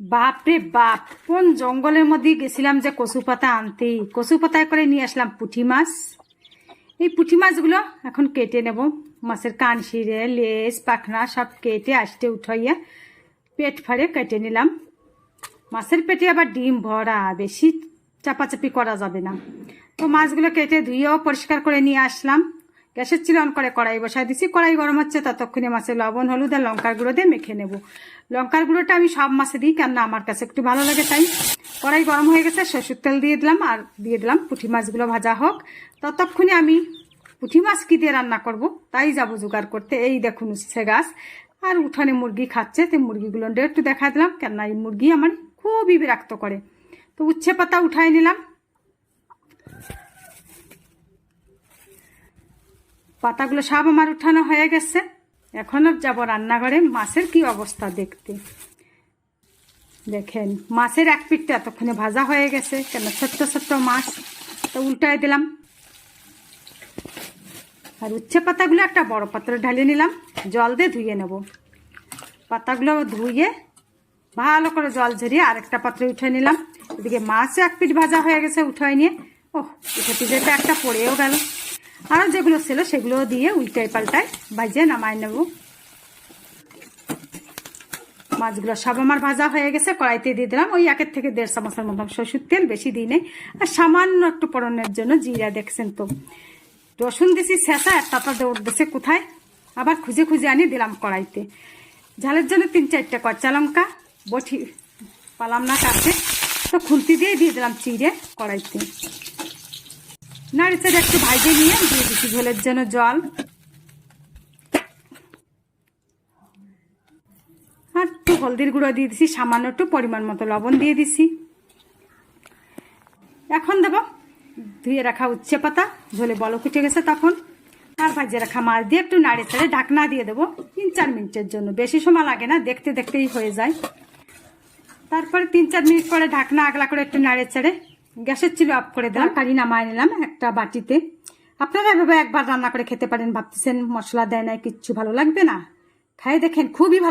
বাপরে বাপ, কোন জঙ্গলের মধ্যে গেছিলাম যে কচু পাতা আনতে? কচু পাতায় করে নিয়ে আসলাম পুঁটি মাছ। এই পুঁটি মাছগুলো এখন কেটে নেব। মাছের কান শিরে, লেজ, পাখনা সব কেটে আসতে উঠাইয়া পেট ফাড়ে কেটে নিলাম। মাছের পেটে আবার ডিম ভরা, বেশি চাপাচাপি করা যাবে না। তো মাছগুলো কেটে ধুয়েও পরিষ্কার করে নিয়ে আসলাম। গ্যাসের চিল অন করে কড়াই বসাই দিছি। কড়াই গরম হচ্ছে, ততক্ষণে মাছের লবণ, হলুদ আর লঙ্কার গুঁড়ো দিয়ে মেখে নেব। লঙ্কার গুঁড়োটা আমি সব মাছে দিই, কেননা আমার কাছে একটু ভালো লাগে তাই। কড়াই গরম হয়ে গেছে, সরষের তেল দিয়ে দিলাম আর দিয়ে দিলাম পুঁটি মাছগুলো ভাজা হোক। ততক্ষণে আমি পুঁটি মাছ কী দিয়ে রান্না করব, তাই যাব জোগাড় করতে। এই দেখুন উচ্ছে গাছ। আর উঠানে মুরগি খাচ্ছে, তো মুরগিগুলো একটু দেখা দিলাম, কেননা এই মুরগি আমার খুবই বিরক্ত করে। তো উচ্ছে পাতা উঠাই নিলাম। পাতাগুলো সব আমার উঠানো হয়ে গেছে। এখনও যাব রান্নাঘরে, মাছের কি অবস্থা দেখতে। দেখেন, মাছের এক পিঠটা এতক্ষণে ভাজা হয়ে গেছে, কেন ছোট্ট ছোট্ট মাছ। তো উল্টায় দিলাম। আর উচ্ছে পাতাগুলো একটা বড় পাত্রে ঢালিয়ে নিলাম, জল দিয়ে ধুয়ে নেব। পাতাগুলো ধুয়ে ভালো করে জল ঝরিয়ে আরেকটা পাত্রে উঠে নিলাম। এদিকে মাছ এক পিঠ ভাজা হয়ে গেছে উঠাই নিয়ে। ও উঠে পিঠেটা একটা পড়েও গেল। আরও যেগুলো ছিল সেগুলো দিয়ে উল্টাই পাল্টায় ভাজে নামাই নেব। মাছগুলো সব আমার ভাজা হয়ে গেছে, কড়াইতে দিয়ে দিলাম। ওই একের থেকে দেড় চামচের মতন সরষের তেল বেশি দিই নেই। আর সামান্য একটু পড়নের জন্য জিরা, দেখছেন তো। রসুন দিছি, শেষা, আর তারপর দৌড় দিছে কোথায়? আবার খুঁজে খুঁজে আনি দিলাম কড়াইতে। ঝালের জন্য তিন চারটে কচ্চা লঙ্কা, বটি পালাম না কাছে। তো খুন্তি দিয়ে দিয়ে দিলাম চিড়ে কড়াইতে। নাড়ি একটু ভাইজে নিয়ে দিয়ে দিচ্ছি ঝোলের জন্য জল। আর একটু হলদির গুঁড়ো দিয়ে দিছি সামান্য একটু পরিমাণ মতো লবণ দিয়ে দিছি এখন দেবো, ধুয়ে রাখা উচ্ছে পাতা, ঝোলে বলক উঠে গেছে তখন। আর ভাজিয়ে রাখা মাছ দিয়ে একটু নাড়ে চাড়ে ঢাকনা দিয়ে দেবো, তিন চার মিনিটের জন্য। বেশি সময় লাগে না, দেখতে দেখতেই হয়ে যায়। তারপরে তিন চার মিনিট পরে ঢাকনা আগলা করে একটু নাড়ে চাড়ে গ্যাসের চিলো অফ করে দেন। কারি নামায় নিলাম একটা বাটিতে। আপনারা এভাবে একবার রান্না করে খেতে পারেন ভাবতেছেন মশলা দেয় না কিচ্ছু ভালো লাগবে না। খাই দেখেন খুবই ভালো